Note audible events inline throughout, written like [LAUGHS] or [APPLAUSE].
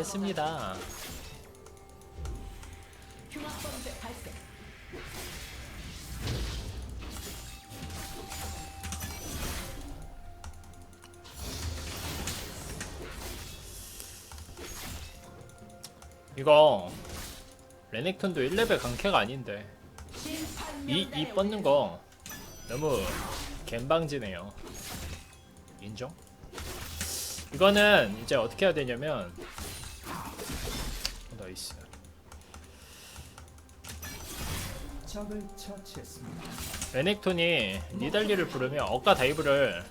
했습니다. 이거 레넥톤도 1레벨 강캐가 아닌데 이, 이 뻗는 거 너무 갬방지네요. 인정? 이거는 이제 어떻게 해야 되냐면 어, 나이스 적을 처치했습니다. 레넥톤이 니달리를 부르면 억가 다이브를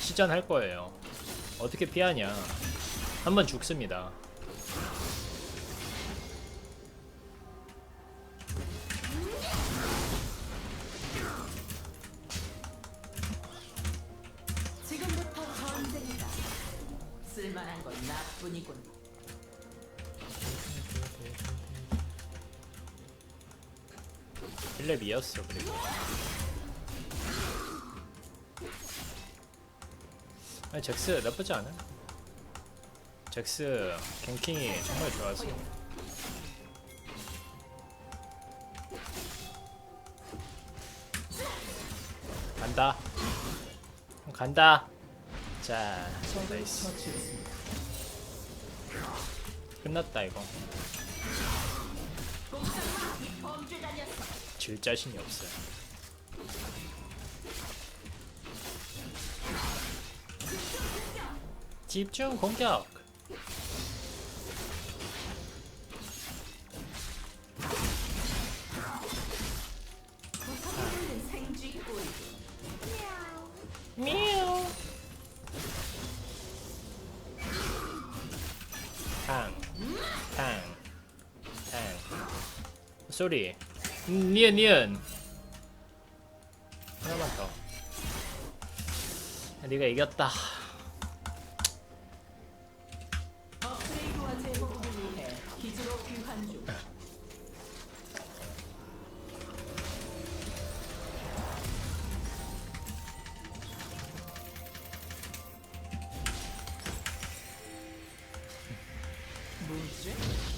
시전할 거예요. 어떻게 피하냐? 한번 죽습니다. 지금부터 전쟁이다. 쓸만한 건 나뿐이군. 힐렙이었어 그리고 아니 잭스 나쁘지 않아. 잭스 갱킹이 정말 좋아서. 간다. 간다. 자 나이스. 끝났다 이거. 질 자신이 없어요 집중 공격 음, 니은, 니은. 하나만 더. 네가 이겼다.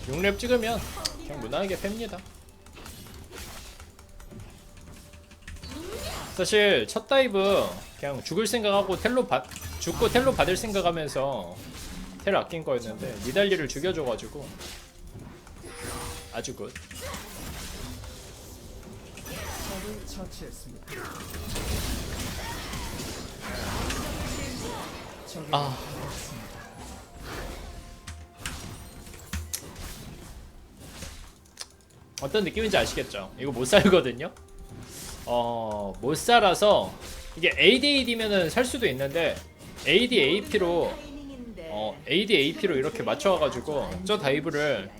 6렙 찍으면 그냥 무난하게 팹니다. 사실 첫 다이브 그냥 죽을 생각하고 텔로 받 죽고 텔로 받을 생각하면서 텔 아낀 거였는데 니달리를 죽여줘가지고 아주 굿. 아. 어떤 느낌인지 아시겠죠? 이거 못 살거든요. 어, 못 살아서 이게 ADAD면은 살 수도 있는데 AD AP로 타이밍인데. 어, AD AP로 이렇게 맞춰가지고 저 다이브를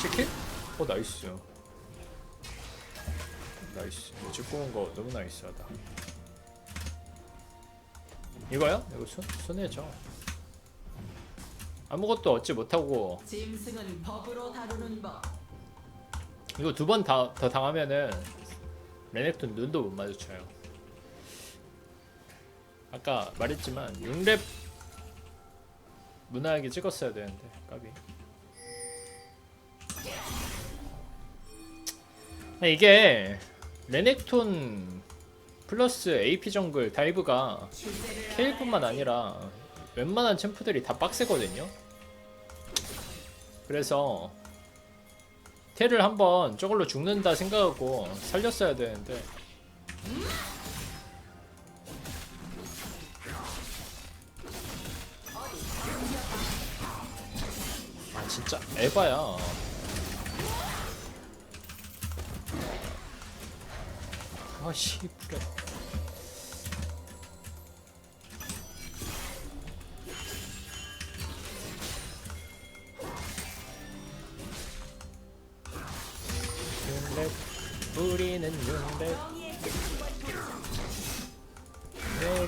시킬? 어 나이스. 나이스. 짚고 온거 너무 나이스하다. 이거요? 이거 손 손해죠. 아무것도 얻지 못하고 짐승은 법으로 다루는 법. 이거 두 번 더 당하면은 레넥톤 눈도 못 마주쳐요. 아까 말했지만 6렙 무난하게 찍었어야 되는데 까비. 아, 이게 레넥톤 플러스 AP 정글 다이브가 케일뿐만 아니라 웬만한 챔프들이 다 빡세거든요. 그래서 테를 한번 저걸로 죽는다 생각하고 살렸어야 되는데. 아 진짜 에바야. 아씨 부려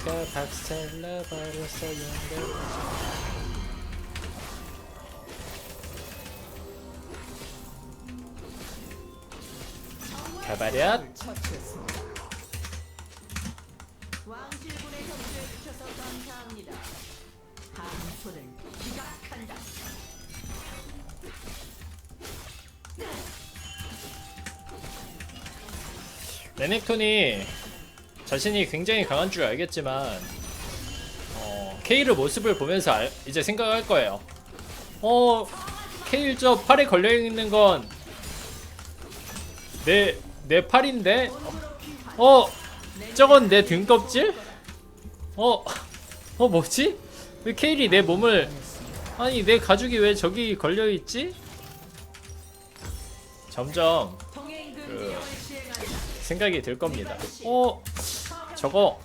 내가 박살나버렸어 윤랩 가버렸. 레넥톤이 자신이 굉장히 강한 줄 알겠지만 어, 케일의 모습을 보면서 알- 이제 생각할 거예요. 어, 케일 저 팔에 걸려 있는 건 내 내 팔인데, 어, 저건 내 등껍질? 어, 어 뭐지? 왜 케일이 내 몸을 아니 내 가죽이 왜 저기 걸려 있지? 점점 그-. 생각이 들 겁니다. 어, 저거.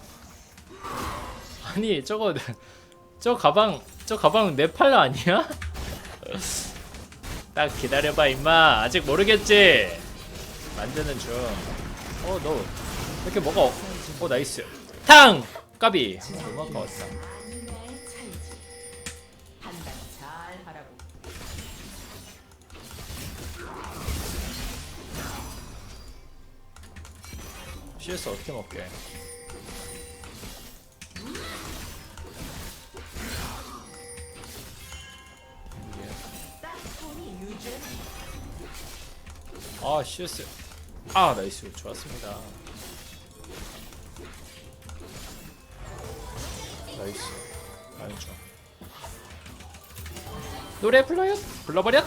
아니 저거 [LAUGHS] 저 가방 저 가방 내 팔 아니야? [LAUGHS] 딱 기다려봐 임마. 아직 모르겠지? 만드는 중어 너 이렇게 뭐가 어, 어 나이스. 탕! 까비. 너무 아까웠다. CS 어떻게 먹게 아 CS 아 나이스. 좋았습니다. 나이스. 좋아 노래 불러요? 불러버려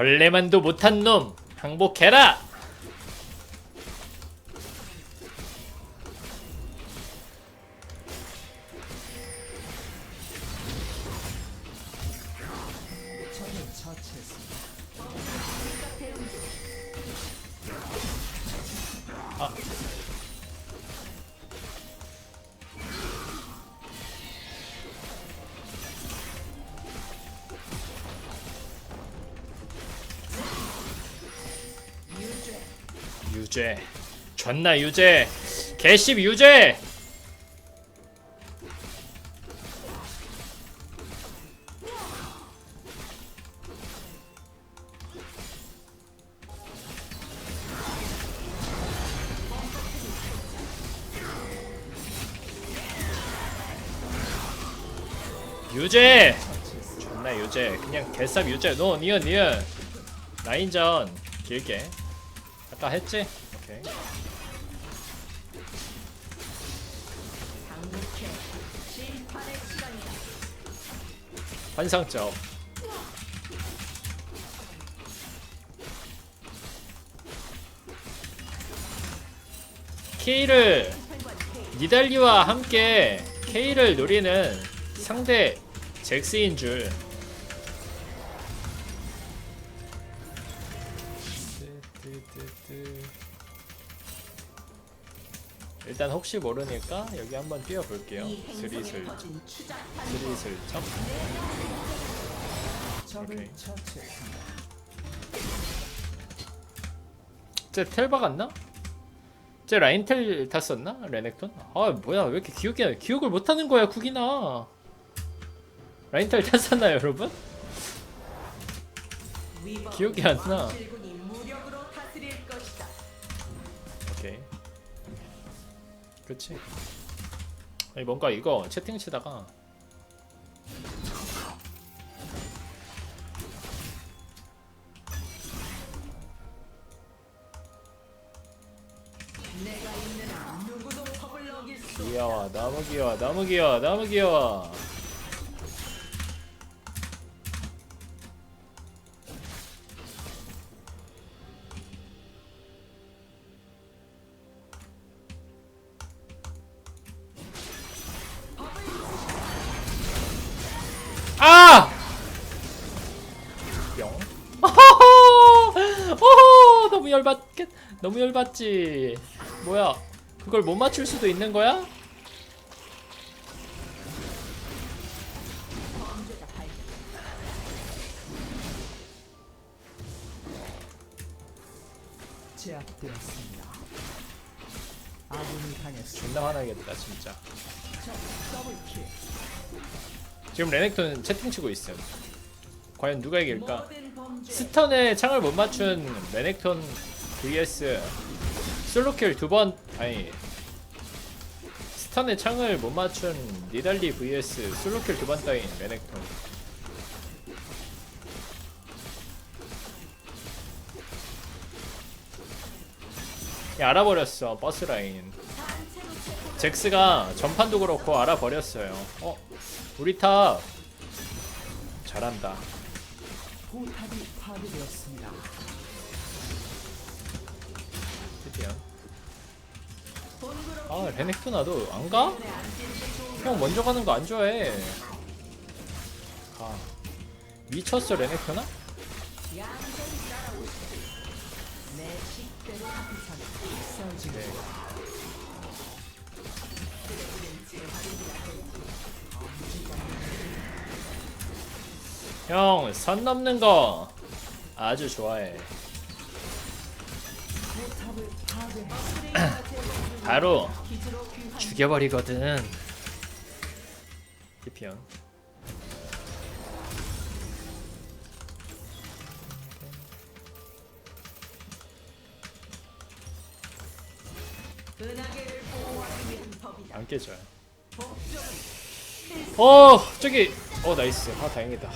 벌레만도 못한 놈 항복해라 유죄. 존나 유죄. 개씹 유죄. 유죄. 존나 유죄. 그냥 개쌉 유죄. 노 니은 니은. 라인전. 길게 아까 했지? 오케이. 환상적 K를 니달리와 함께 K를 노리는 상대 잭스인 줄 일단 혹시 모르니까 여기 한번 뛰어볼게요 추잡한 스리슬 적을 오케이. 쟤텔 박았나? 쟤 라인 텔 탔었나? 레넥톤? 아 뭐야 왜 이렇게 기억이 기억을 못하는 거야 국이나 라인 텔 탔었나요 여러분? 기억이 안 나. 오케이. 그치? 아니 뭔가 이거 채팅 치다가 귀여워. 너무 귀여워. 너무 귀여워. 너무 귀여워 너무 열받지. 뭐야? 그걸 못 맞출 수도 있는 거야? 제압되었습니다. 아군이 당했습니다. 존나 화나겠다 진짜 더블킬. 지금 레넥톤 채팅 치고 있음 과연 누가 이길까 모든 범죄 스턴에 창을 못 맞춘 레넥톤 vs 솔로킬 두 번 아니 스턴에 창을 못 맞춘 니달리 vs 솔로킬 두 번 따인 레넥톤. 야, 알아버렸어 버스 라인. 잭스가 전판도 그렇고 알아버렸어요. 어 우리 탑 잘한다. 포탑이 파괴되었습니다. 아 레넥톤 나도 안 가? 형 먼저 가는 거 안 좋아해 가 미쳤어? 내 식대로 익살진 네. 형 선 넘는 거 아주 좋아해 [CLEARS THROAT] 바로 기지로 귀환 죽여버리거든. 법이다. 안 깨져요. 어 저기 어 나이스. 아 다행이다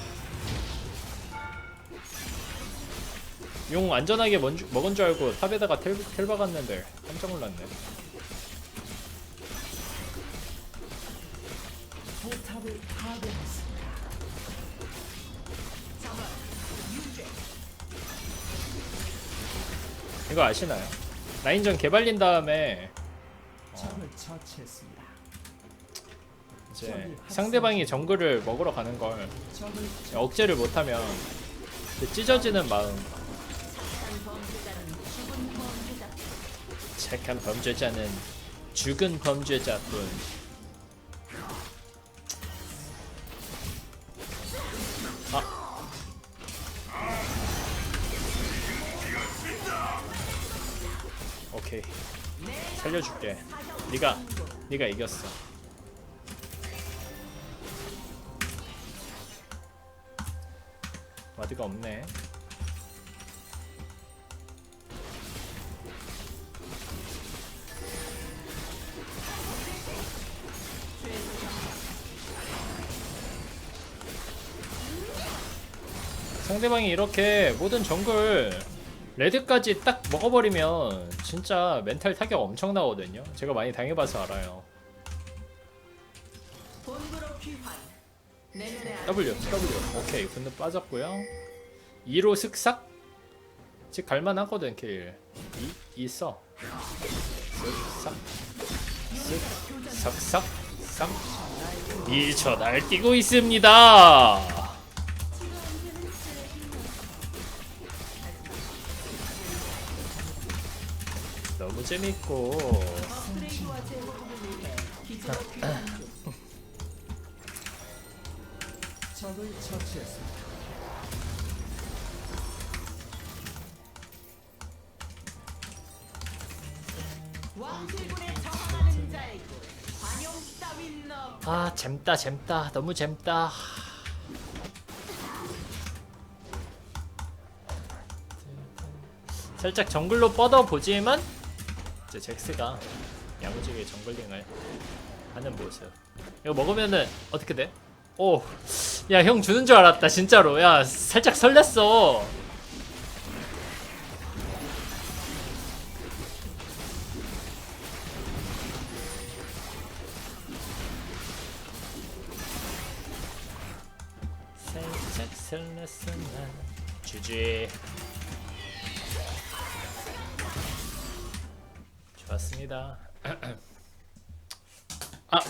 용 안전하게 먼 줄- 먹은 줄 알고 탑에다가 텔, 텔 박았는데 깜짝 놀랐네. 이거 아시나요? 라인전 개발린 다음에 처치했습니다. 이제 상대방이 정글을 먹으러 가는 걸 억제를 못하면 그 찢어지는 마음 착한 범죄자는 죽은 범죄자뿐. 아. 오케이. 살려줄게. 네가 네가 이겼어. 와드가 없네 상대방이 이렇게 모든 정글 레드까지 딱 먹어버리면 진짜 멘탈 타격 엄청 나거든요. 제가 많이 당해봐서 알아요. W, W. 오케이, 분노 빠졌고요. 2로 슥삭? 즉 갈만하거든, 킬. 2, 있어. 슥삭. 슥, 삭삭, 삭. 2초 날뛰고 있습니다. 따윈 없. 아 잼다 잼다 너무 잼다 살짝 정글로 뻗어 보지만 이제 잭스가 야무지게 정글링을 하는 모습. 이거 먹으면은 어떻게 돼? 오, 야 형 주는 줄 알았다 진짜로. 야 살짝 설렜어. 살짝 설렜어 난 주지 아.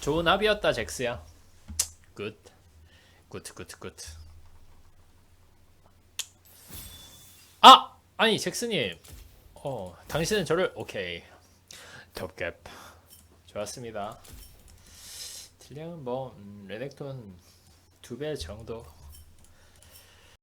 좋은 합이었다 잭스야. 굿 굿 굿 굿 아! 아니 잭스님. 어 당신은 저를 오케이. 톱캡 좋았습니다. 딜량은 뭐 음, 레넥톤 두 배 정도